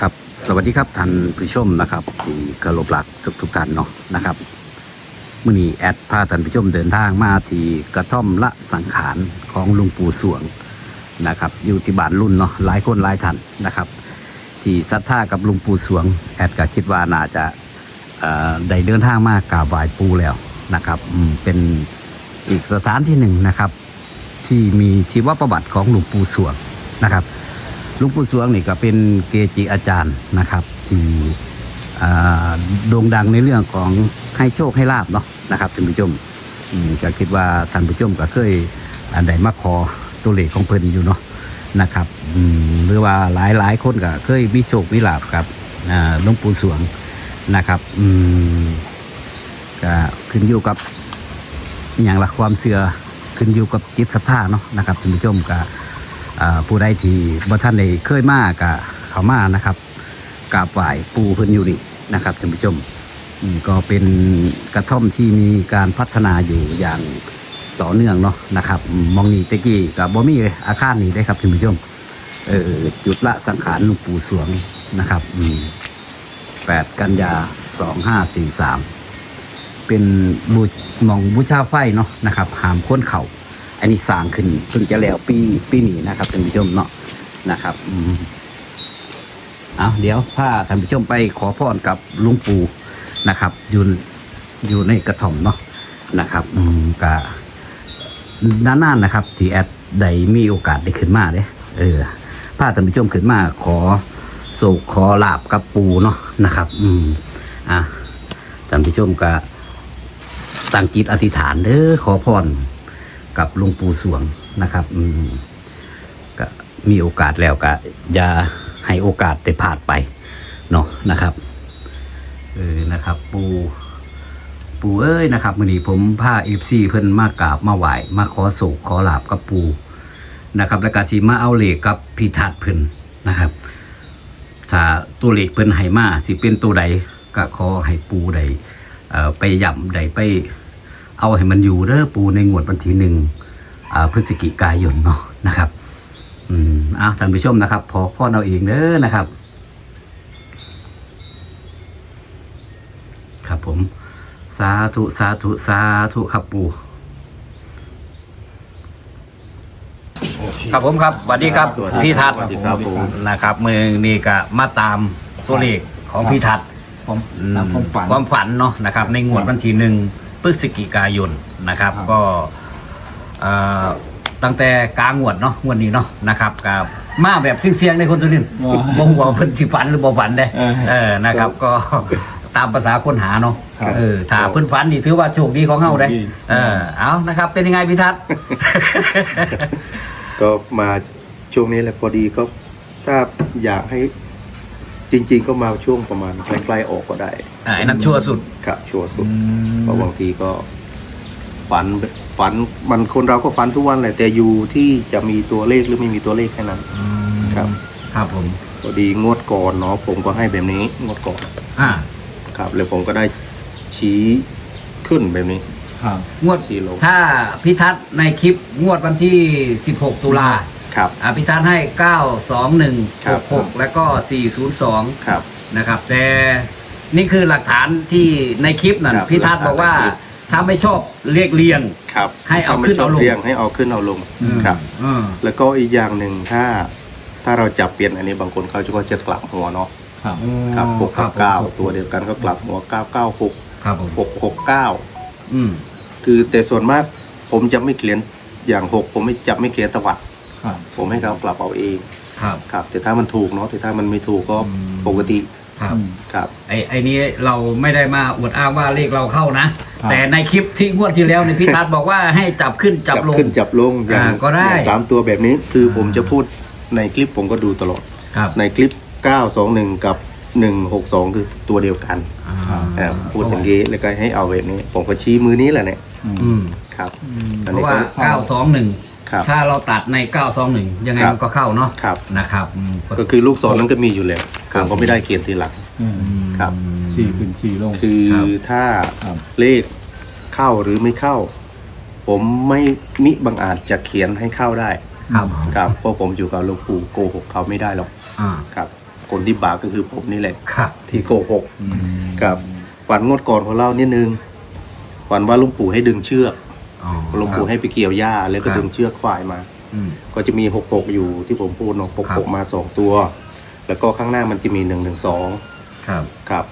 ครับสวัสดีครับท่านผู้ชมนะครับที่เคารพรักทุกทุกท่านเนาะนะครับมื่อนี้แอดพาท่านผู้ชมเดินทางมาที่กระท่อมละสังขารของลุงปู่สวงนะครับอยู่ที่บ้านรุ่นเนาะหลายคนหลายท่านนะครับ ที่ศรัทธากับลุงปู่สวง แอดก็คิดว่าน่าจะได้เดินทางมากราบไหว้ปู่แล้วนะครับเป็นอีกสถานที่หนึ่งนะครับ ที่มีชีวประวัติของหลวงปู่สวงนะครับ ลุงปู่สวงนี่ก็เป็นเกจิอาจารย์นะครับ ที่โด่งดังในเรื่องของให้โชคให้ลาบเนาะนะครับท่านผู้ชมก็คิดว่าท่านผู้ชมก็เคยอันใดมาขอตัวเลขของเพิ่นอยู่เนาะนะครับหรือว่าหลายหลายคนก็เคยมีโชคมีลาบกับหลวงปู่สวงนะครับก็ขึ้นอยู่กับอย่างละความเสื่อขึ้นอยู่กับจิตศรัทธาเนาะนะครับท่านผู้ชมก็ ผู้ใดที่บ่ท่านได้เคยมากกะเขามานะครับกราบไหว้ปูเพิ่นอยู่นี่นะครับท่านผู้ชมก็เป็นกระท่อมที่มีการพัฒนาอยู่อย่างต่อเนื่องเนาะนะครับมองนี่ตะกี้กับบ่มีอาคารนี่ได้ครับท่านผู้ชมเออจุดละสังขารหลวงปู่สวงนะครับแปดกันยาสองห้าสี่สามเป็นบูมองบูชาไฟเนาะนะครับหามค้นเข่า อันนี้สร้างขึ้นเพิ่งจะแล้วปีปีนี้นะครับท่านผู้ชมเนาะนะครับอืมเอาเดี๋ยวพาท่านผู้ชมไปขอพรกับหลุงปู่นะครับอยู่อยู่ในกระท่อมเนาะนะครับอืมกะด้านหน้านะครับ ที่แอดได้มีโอกาสได้ขึ้นมาเด้เออพาท่านผู้ชมขึ้นมาขอโศกขอลาบกับปูเนาะนะครับ อืมอะท่านผู้ชมก็ตั้งจิตอธิษฐานเด้อขอพร กับหลวงปู่สวงนะครับอืมก็มีโอกาสแล้วก็อย่าให้โอกาสได้พลาดไปเนาะนะครับเออนะครับ ปูปูเอ้ยนะครับมื่อนี้ผมพาเอฟซีเพิ่นมากราบมาไหวมาขอโศกขอลาบกับปูนะครับ แล้วก็สิมาเอาเหล็กกับพิทัดเพิ่นนะครับถ้าตัวเหลขเพิ่นให้มาสิเป็นตัวใดก็ขอให้ปูใดเอ่อไปย่ำใดไป เอาให้มันอยู่เด้อปูในงวดวันที่หนึ่งอ่าพฤศจิกายนเนาะนะครับ อืมอ้าวท่านผู้ชมนะครับ พอพ่อเราเองเด้อนะครับ ครับผม สาธุสาธุสาธุครับปูครับผมครับสวัสดีครับสวัสดีครับพี่ทัศน์สวัสดีครับผม นะครับมือนี้ก็มาตามตัวเลขของพี่ทัศน์ผมตามความฝันความฝันเนาะนะครับ ในงวดวันที่หนึ่ง พฤศจิกายนนะครับครับ ก็เอ่อตั้งแต่กลางงวดเนาะงวดนี้เนาะนะครับกับมาแบบเสียงๆในคนตัวนี้อ๋อบ่หัวาเพิ่นสิฝันหรือบ่ฝันได้เออเออนะครับ ก็ตามภาษาคนหาเนาะครับเออถ้าเพิ่นฝันนี่ถือว่าโชคดีของเฮาได้โชคดี เออเอานะครับ เป็นยังไงพี่ทัศน์ ก็มาช่วงนี้แหละพอดีก็ถ้าอยากให้ จริง ๆ ก็มาช่วงประมาณใกล้ๆออกก็ได้อ่าไอ้นั้นชั่วสุดครับชัวร์สุดเพราะบางทีก็ฝันฝันมันคนเราก็ฝันทุกวันแหละแต่อยู่ที่จะมีตัวเลขหรือไม่มีตัวเลขแค่นั้นครับ ครับผมพอดีงวดก่อนเนาะผมก็ให้แบบนี้งวดก่อนอ่าครับ แล้วผมก็ได้ชี้ขึ้นแบบนี้ครับงวดชี้ลงถ้าพิทัศน์ในคลิปงวดวันที่ 16 ตุลา ครับ อ่าพิทัศน์ให้921ครับ66 แล้วก็ 402 ครับ นะครับ แต่นี่คือหลักฐานที่ในคลิปนั่นครับพิทัศน์บอกว่าหลักฐานในคลิป ถ้าไม่ชอบเรียกเรียง ครับให้เอาถ้ไม่ขึ้นเอาลงชบรียให้เอาขึ้นเอาลงครับอืมแล้วก็อีกอย่างหนึ่งถ้าถ้าเราจับเปลี่ยนอันนี้บางคนเขาจะก็จะกลับหัวเนาะครับ ครับหกครักับบเก้าผมตัวเดียวกันก็กลับหัวเก้าเก้าหกครับผมหกหกเก้าอืมคือแต่ส่วนมากผมจะไม่เขียนอย่างหกผมไม่จับไม่เขียนตวัด ครับ ผมให้เขากลับเอาเองครับ ครับ แต่ถ้ามันถูกเนาะแต่ถ้ามันไม่ถูกก็อืม ปกติครับ ครับ ไอ้ไอ้นี้เราไม่ได้มาอวดอ้างว่าเลขเราเข้านะแต่ในคลิปที่งวดที่แล้วเนี่ยพี่ทัศน์บอกว่าให้จับขึ้นจับลง ขึ้นจับลงอย่างอ่าก็ได้ อย่างสามตัวแบบนี้คืออาผมจะพูดในคลิปผมก็ดูตลอด ครับในคลิป 921 กับ 162 คือตัวเดียวกันอ่าอ่าพูดอย่างนี้แล้วก็ให้เอาแบบนี้ ผมก็ชี้มือนี้แหละเนี่ยอืมครับ เพอันนี้ราะว่าก็921 ครับ ถ้าเราตัดใน 921 ยังไงครับมันก็เข้าเนาะครับ นะครับอืมก็คือลูกศรนั้นก็มีอยู่แล้วครัผบมก็ไม่ได้เขียนทีหลัง อืมครับขี่ขึ้นขี่ลง คือครับ ถ้าครับ เลขเข้าหรือไม่เข้า ผมไม่มิบังอาจจะเขียนให้เข้าได้ ครับครับเพราะผมอยู่กับหลวงปู่โกหกเขาไม่ได้หรอกอ่าครับ คนที่บาปก็คือผมนี่แหละ ครับที่โกหกครับฝันงวดก่อนของเรานิดนึงฝันว่าหลุงปู่ให้ดึงเชือกอ๋อ หลุงปู่ให้ไปเกี่ยวหญ้าแล้วก็ครับดึงเชือกฝ่ายมาอืมก็จะมีหกหกอยู่ที่ผมพูดเนาะหกครัหบกมาสองตัว แล้วก็ข้างหน้ามันจะมีหนึ่งหนึ่งสองครับครับ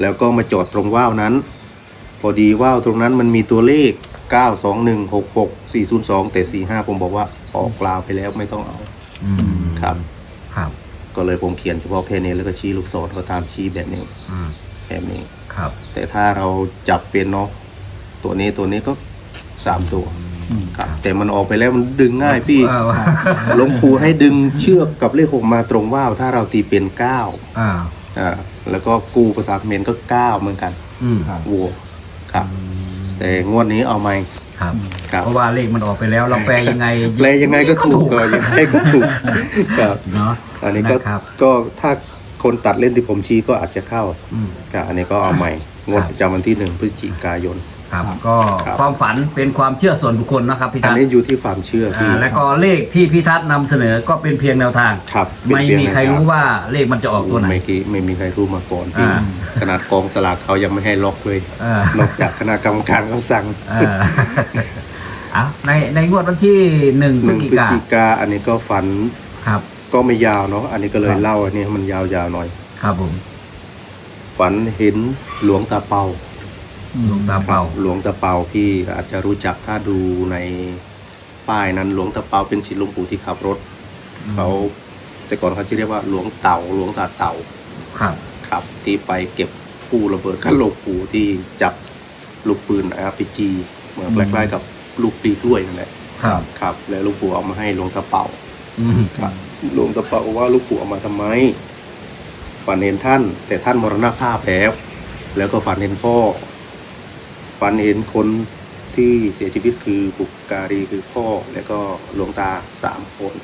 แล้วก็มาจอดตรงว่าวนั้น พอดีว่าวตรงนั้นมันมีตัวเลข9 2 1 6 6 4 0 2แต่4 5ผมบอกว่าออกลาวไปแล้วไม่ต้องเอาอืมครับ ครับ ก็เลยผมเขียนเฉพาะแค่นี้แล้วก็ชี้ลูกศรก็ตามชี้แบบนี้อืมแบบนี้ครับ แต่ถ้าเราจับเป็นเนาะตัวนี้ตัวนี้ก็ สามตัวครับแต่มันออกไปแล้วมันดึงง่ายพี่เออหลวงปู่ให้ดึงเชือกกับเลขหกมาตรงว่าวถ้าเราตีเป็นเก้าอ่าอ่าแล้วก็กูภาษาเขมรก็เก้าเหมือนกันอืมครับวัวครับ แต่งวดนี้เอาไหมครับครับเพราะว่าเลขมันออกไปแล้วเราแปลยังไงแปลยังไงก็ถูกก็ยังไงก็ถูกครับเนาะอันนี้ก็นะครับก็ถ้าคนตัดเล่นที่ผมชี้ก็อาจจะเข้าอืมครับอันนี้ก็เอาใหม่งวดประจำวันที่หนึ่งพฤศจิกายน ครับครับ ก็ครับ ความฝันเป็นความเชื่อส่วนบุคคลนะครับพี่อันทัศน์นี้อยู่ที่ความเชื่อพี่อ่าแล้วก็เลขที่พี่ทัศน์นำเสนอก็เป็นเพียงแนวทาง ครับเป็นไม่เพียงมีใครแนวทาง รู้ว่าเลขมันจะออกตัวไหน ไม่กี่ไม่มีใครรู้มาก่อนพี่อ่าขนาดกองสลากเขายังไม่ให้ล็อกเลยเออนอกจากคณะกรรมการเขาสั่งเออเอาในในงวดวันที่หนึ่งพหฤศนึ่งจิพฤศกาจิกาอันนี้ก็ฝันครับ ก็ไม่ยาวเนาะอันนี้ก็เลยครับ เล่าอันนี้ให้มันยาวๆหน่อย ครับผม ฝันเห็นหลวงตาเปา หลวงตาเป่าหลวงตาเปาพี่อาจจะรู้จักถ้าดูในป้ายนั้นหลวงตาเปาเป็นศิลป์หลวงปู่ที่ขับรถเขาแต่ก่อนเขาจะเรียกว่าหลวงเต่าหลวงตาเต่าครับครับ ที่ไปเก็บกู้ระเบิดกันหลวงปู่ที่จับลูกปืน RPG เหมือนคล้ายๆกับลูกปลีกล้วยนั่นแหละครับครับ แล้วหลูกปู่เอามาให้หลวงตาเปาอืมครับหลวงตาเปาว่าหลูกปู่เอามาทำไมฝันเห็นท่าน แต่ท่านมรณภาพแล้วแล้วก็ฝันเห็นพ่อ ฝันเห็นคนที่เสียชีวิตคือบุกการีคือพ่อแล้วก็หลวงตาสามคน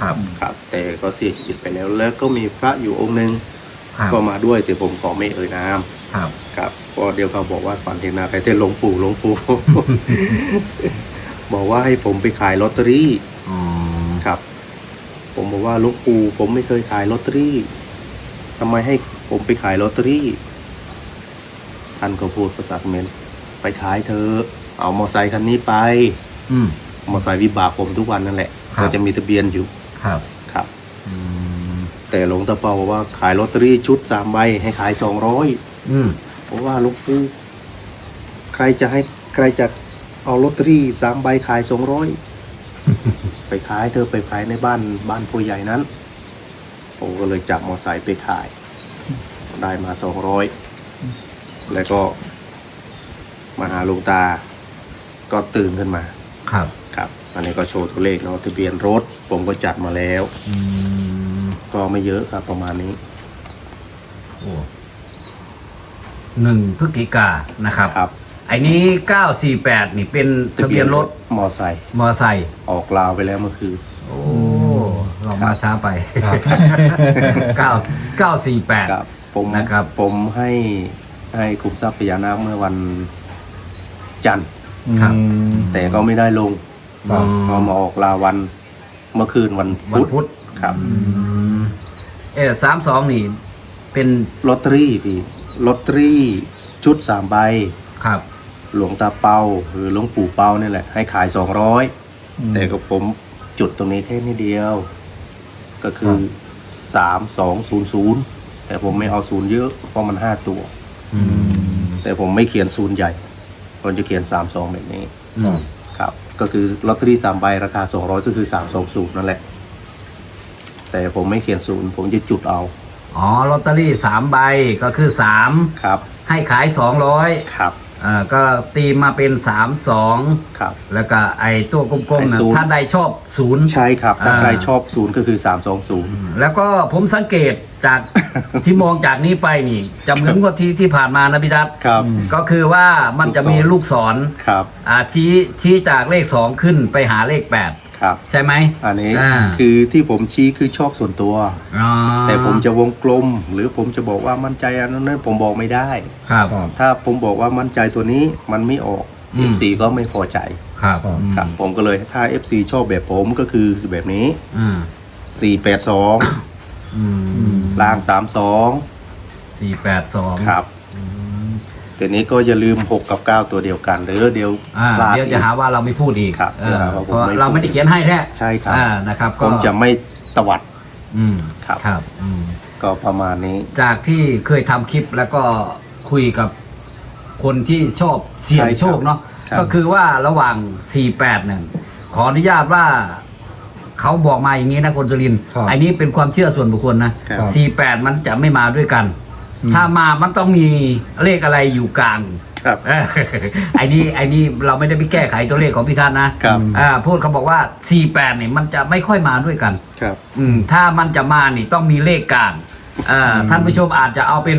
ครับครับ แต่ก็เสียชีวิตไปแล้ว แล้วก็มีพระอยู่องค์หนึ่งครับก็มาด้วยแต่ผมขอไม่เอ่ยนามครับ ครับเพอเดียวเขาบอกว่าฝันเห็นอะไรแต่หลวงปู่หลวงปู่บอกว่าให้ผมไปขายลอตเตอรี่อ๋อครับ ผมบอกว่าหลวงปู่ผมไม่เคยขายลอตเตอรี่ทำไมให้ผมไปขายลอตเตอรี่ท่านก็พูดภาษาเขมร ไปขายเธอะเอามอไซค์คันนี้ไป อืม มอไซค์วิบากผมทุกวันนั่นแหละครับ ก็จะมีทะเบียนอยู่ครับ ครับ อืม แต่หลวงตาเปาบอกว่าขายลอตเตอรี่ชุดสามใบให้ขายสองร้อยอืม เพราะว่าหลวงปู่ใครจะให้ใครจะเอาลอตเตอรี่สามใบขายสองร้อยไปขายเธอไปขายในบ้านบ้านผู้ใหญ่นั้น ผมก็เลยจับมอไซค์ไปขาย ได้มาสองร้อยแล้วก็ มาหาหลวงตา ก็ตื่นขึ้นมา ครับครับ อันนี้ก็โชว์ตัวเลขเนาะทะเบียนรถ ผมก็จัดมาแล้ว อืมก็ไม่เยอะครับประมาณนี้ โอ้หนึ่งพฤศจิกานะครับครับ ไอ้นี้948นี่เป็นทะเบียนรถมอไซค์มอไซค์ออกลาวไปแล้วเมื่อคืน โอ้เรามาช้าไปครับ9 948ครับผมนะครับ ผมให้ให้คุมทรัพย์พญานาคเมื่อวัน จันทร์ครับ อืม แต่ก็ไม่ได้ลงครับเอามาออกลาวันเมื่อคืนวันวันพุธครับ อืมเออสามสองนี่ เป็นลอตเตอรี่พี่ลอตเตอรี่ชุดสามใบ ครับ หลวงตาเปาหรือหลวงปู่เปานี่แหละ ให้ขายสองร้อยแต่ก็ผมจุดตรงนี้แค่นิดเดียว ก็คือสามสองศูนย์ศูนย์แต่ผมไม่เอาศูนย์เยอะ เพราะมันห้าตัวอืมแต่ผมไม่เขียนศูนย์ใหญ่ ผมจะเขียนสามสองแบบนี้อืมครับ ก็คือลอตเตอรี่สามใบราคาสองร้อยก็คือสามสองศูนย์นั่นแหละ แต่ผมไม่เขียนศูนย์ผมจะจุดเอาอ๋อลอตเตอรี่สามใบก็คือสามครับ ให้ขายสองร้อยครับ อ่าก็ตีมาเป็นสามสองครับ แล้วก็ไอตัวกลมๆนะไอ้ศูนย์ ถ้าใดชอบศูนย์ ใช่ครับถ้าอ่า ใครชอบศูนย์ก็คือสามสองศูนย์แล้วก็ผมสังเกต จาก ที่มองจากนี้ไปนี่จะเหมือนกับที่ที่ผ่านมานะพี่ทัศน์ครับ ก็คือว่ามันจะมีลูกศรครับ อ่าชี้ชี้จากเลขสองขึ้นไปหาเลขแปดครับ ใช่ไหมอันนี้อ่าคือที่ผมชี้คือชอบส่วนตัวอ๋อแต่ผมจะวงกลม หรือผมจะบอกว่ามั่นใจอันนั้นผมบอกไม่ได้ครับครับ ถ้าผมบอกว่ามั่นใจตัวนี้มันไม่ออก อืม FC ก็ไม่พอใจครับครับอืมครับผมก็เลยถ้า FC ชอบแบบผมก็คือแบบนี้อืม482 อืมล่างสามสองสี่แปดสองครับแต่นี้ก็อย่าลืมหกกับเก้าตัวเดียวกันเด้อเดี๋ยวอ่าพลาเดี๋ยวจะหาว่าเราไม่พูดอีกครับเออเดี๋ยวหาว่าผมเพราะไม่เราไม่ได้เขียนให้แท้ใช่ครับ อ่านะครับผก็มจะไม่ตวัด อืมครับ ครับอืม ก็ประมาณนี้ จากที่เคยทำคลิปแล้วก็คุยกับคนที่ชอบเสี่ยงใช่ครับโชคเนาะครับ ก็คือว่าระหว่าง 48เนี่ยขออนุญาตว่า เขาบอกมาอย่างนี้นะคนสุรินทร์ครับอันนี้เป็นความเชื่อส่วนบุคคลนะครับ48มันจะไม่มาด้วยกัน ถ้ามามันต้องมีเลขอะไรอยู่กลางครับ เออไอ้นี่ไอ้นี่เราไม่ได้ไปแก้ไขตัวเลขของพี่ท่านนะครับ อ่าพูดเขาบอกว่า48เนี่ยมันจะไม่ค่อยมาด้วยกัน ครับ อืมถ้ามันจะมานี่ต้องมีเลขกลางอ่าท่านผู้ชมอาจจะเอาเป็น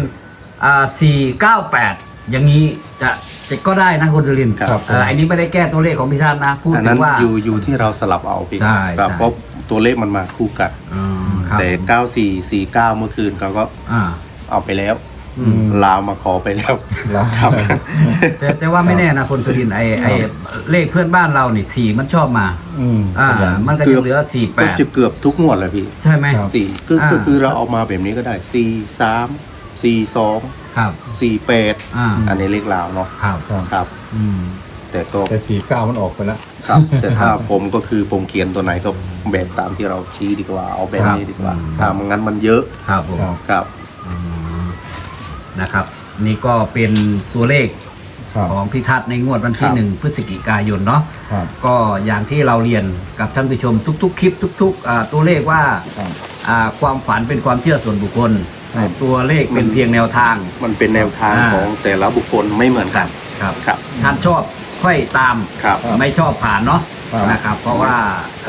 อ่าสี่เก้าแปด อย่างนี้จะจะก็ได้นะคุณสุรินทร์ครับ เอออันนี้ไม่ได้แก้ตัวเลขของพี่ท่านนะ พูดอันถึนั้นงว่า อยู่อยู่ที่เราสลับเอาพี่ใช่ครับใช่ เพราะตัวเลขมันมาคู่กัน อืมครับแต่ผม94 49เมื่อคืนเขาก็อ่า เอาไปแล้วอืม ลาวมาขอไปแล้วแล้วครับ แต่แต่ว่าไม่แน่นะคุณสุรินทร์ไอไอเลขเพื่อนบ้านเรานี่สี่มันชอบมา อืม อ่าขยันมันก็ยังเหลือสี่แปก็ดจะเกือบทุกงวดเลยพี่ใช่ไหม ครับ สี่ก็อ่า ก็คือเราเอามาแบบนี้ก็ได้สี่สามสี่สอง ครับ สี่แปดอ่า อันนี้เลขลาวเนาะครับครับครับ อืมแต่ก็แต่สี่เก้ามันออกไปแล้ว ครับ แต่ถ้าผมก็คือผมเขียนตัวไหนก็แบบตามที่เราชี้ดีกว่า เอาแบบนี้ดีกว่าครับถ้ามันงั้นมันเยอะครับผมครับ ครับ อืมนะครับ นี่ก็เป็นตัวเลขครับของพิทัศน์ในงวดวันที่ครับ หนึ่งพฤศจิกายนเนาะ ครับ ก็อย่างที่เราเรียนกับท่านผู้ชมทุก ๆ คลิปทุกๆอ่าตัวเลขว่าครับ อ่าความฝันเป็นความเชื่อส่วนบุคคลครับ ตัวเลขเป็นเพียงแนวทาง มันเป็นแนวทางอ่า ของแต่ละบุคคลไม่เหมือนกันครับ ครับ ท่านชอบค่อยตาม ครับ ไม่ชอบผ่านเนาะครับ นะครับ เพราะว่า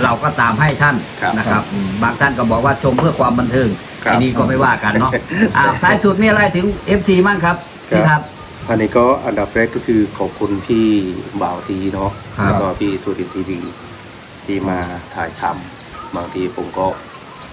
เราก็ตามให้ท่านครับนะครับอืมบางท่านก็บอกว่าชมเพื่อความบันเทิงครับอันนี้ก็ไม่ว่ากันเนาะอ่าท้ายสุดมีอะไรถึง FC มั่งครับพี่ทัศน์อันนี้ก็อันดับแรกก็คือขอบคุณพี่บ่าวทีเนาะครับ แล้วก็พี่สุรินทร์ทีวีที่มาถ่ายทำบางทีผมก็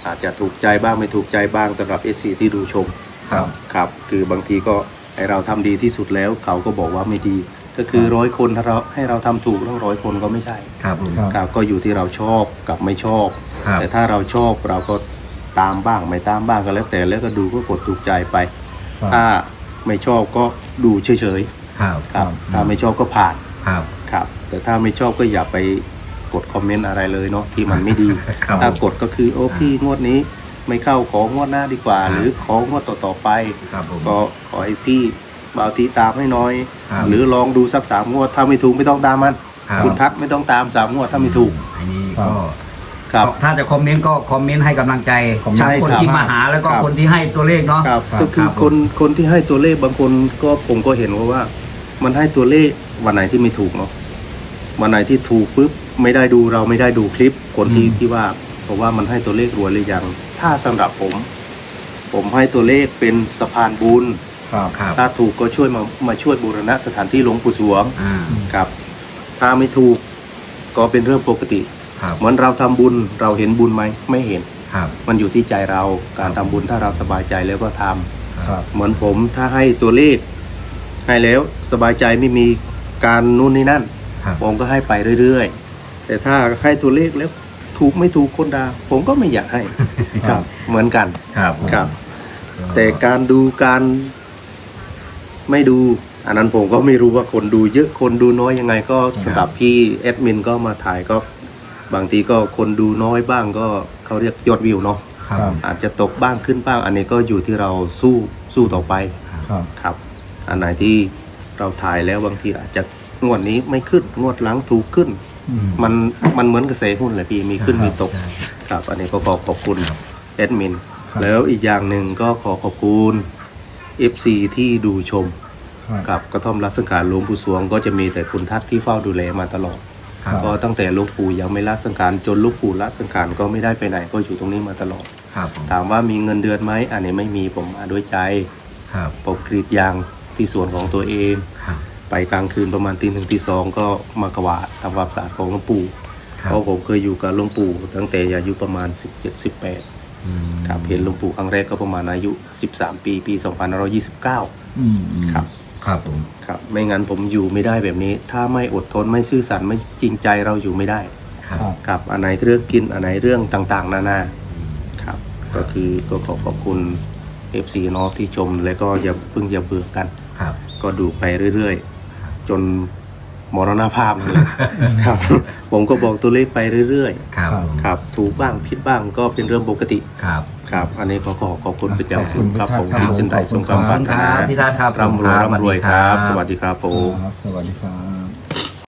อาจจะถูกใจบ้างไม่ถูกใจบ้างสำหรับเอซีที่ดูชมครับครับ คือบางทีก็ให้เราทำดีที่สุดแล้วเขาก็บอกว่าไม่ดี ก็คือร้อยคนถ้าเราให้เราทำถูกต้องร้อยคนก็ไม่ใช่ครับผมครับครับก็อยู่ที่เราชอบกับไม่ชอบ ครับ แต่ถ้าเราชอบเราก็ตามบ้างไม่ตามบ้างก็แล้วแต่แล้วก็ดูก็กดถูกใจไป ครับ ถ้าไม่ชอบก็ดูเฉยครับๆครับครับถ้าไม่ชอบก็ผ่าน ครับ ครับ แต่ถ้าไม่ชอบก็อย่าไป กดคอมเมนต์อะไรเลยเนาะที่มันไม่ดี ครับถ้ากดก็คือโอ้พี่งวดนี้ไม่เข้าของวดหน้าดีกว่าครับหรือของวดต่อๆไป ครับผม ก็ขอให้พี่บาวทีตามให้หน้อย ครับ หรือลองดูสักสามงวดถ้าไม่ถูกไม่ต้องตามมัน ครับคุณทักไม่ต้องตามสามงวดถ้าไม่ถูกอันนี้ครัก็บครับ ถ้าจะคอมเมนต์ก็คอมเมนต์ให้กำลังใจคอมเมนต์ทั้งคนใช่ครับที่มาหาแล้วก็ครับ คนที่ให้ตัวเลขเนาะครับครับก็คือครับผม คนคนที่ให้ตัวเลขบางคนก็ผมก็เห็นว่าว่า มันให้ตัวเลขวันไหนที่ไม่ถูกเนาะวันไหนที่ถูกปุ๊บ ไม่ได้ดูเราไม่ได้ดูคลิปคนที่ที่ว่าเพราะว่ามันให้ตัวเลขรวยหรือยัง ถ้าสำหรับผม ผมให้ตัวเลขเป็นสะพานบุญ ครับครับถ้าถูกก็ช่วยมามาช่วยบูรณะสถานที่หลวงปู่สวงอ่าครับ ถ้าไม่ถูกก็เป็นเรื่องปกติ ครับเหมือนเราทำบุญเราเห็นบุญไหมไม่เห็น ครับมันอยู่ที่ใจเราการทำบุญถ้าเราสบายใจแล้วก็ทำครับ เหมือนผมถ้าให้ตัวเลขให้แล้วสบายใจไม่มีการนู่นนี่นั่น ครับผมก็ให้ไปเรื่อยๆ แต่ถ้าให้ตัวเลขแล้วถูกไม่ถูกคนดาผมก็ไม่อยากให้ครับ เหมือนกันครับครับ แต่การดูการไม่ดู อันนั้นผมก็ไม่รู้ว่าคนดูเยอะคนดูน้อยยังไง ก็สำหรับพี่แอดมินก็มาถ่ายก็บางทีก็คนดูน้อยบ้างก็เขาเรียกยอดวิวเนาะครับครับ อาจจะตกบ้างขึ้นบ้าง อันนี้ก็อยู่ที่เราสู้สู้ต่อไปครับ ครับ อันไหนที่เราถ่ายแล้วบางทีอาจจะงวดนี้ไม่ขึ้นงวดหลังถูกขึ้น อืม มันมันเหมือนกระแสหุ้นแหละพี่มีขึ้นครับมีตกใช่ครับ อันนี้ก็ขอขอบคุณครับแอดมินครับ แล้วอีกอย่างหนึ่งก็ขอขอบคุณ FC ที่ดูชมครับกับกระท่อมรักสังขารหลวงปู่สวง ก็จะมีแต่คุณทัศน์ที่เฝ้าดูแลมาตลอด ครับ ก็ตั้งแต่หลวงปู่ยังไม่ละสังขารจนหลูกปู่ละสังขารก็ไม่ได้ไปไหนก็อยู่ตรงนี้มาตลอด ครับผมถามว่ามีเงินเดือนไหมอันนี้ไม่มีผมมาด้วยใจครับผมกรีดยางที่สวนของตัวเอง ครับ ไปกลางคืนประมาณตีหนึ่งตีสองก็มากวาดทำความสะอาดของหลวงปู่ครัเพบราะผมเคยอยู่กับหลวงปู่ตั้งแต่อายุประมาณ 17 18อืมครับเห็นหลวงปู่ครั้งแรกก็ประมาณอายุ 13 ปีปี2529อืมอืมครับครับผมครับไม่งั้นผมอยู่ไม่ได้แบบนี้ ถ้าไม่อดทนไม่ซื่อสัตย์ไม่จริงใจเราอยู่ไม่ได้ครับครับครับอันไหนเรื่องกินอันไหนเรื่องต่างๆ นานาครับ ก็คือก็ขอขอบคุณ FC เนาะที่ชมแล้วก็อย่าเพิ่งอย่าเบื่อกันครับก็ดูไปเรื่อยๆ จนมรณภาพเลยครับ ผมก็บอกตัวเลขไปเรื่อยครับๆ ครับ ถูกบ้างผิดบ้างก็เป็นเรื่องปกติ ครับครับ อันนี้ก็ขอขอบคุณเป็นอย่างสูงครับขผอบมคุณครับที่สินใดสมขอบคำคุปรารณถคนารับพี่ทัศน์ครับร่ำรวยร่ำรวยครับ สวัสดีครับผม ครับสวัสดีครับ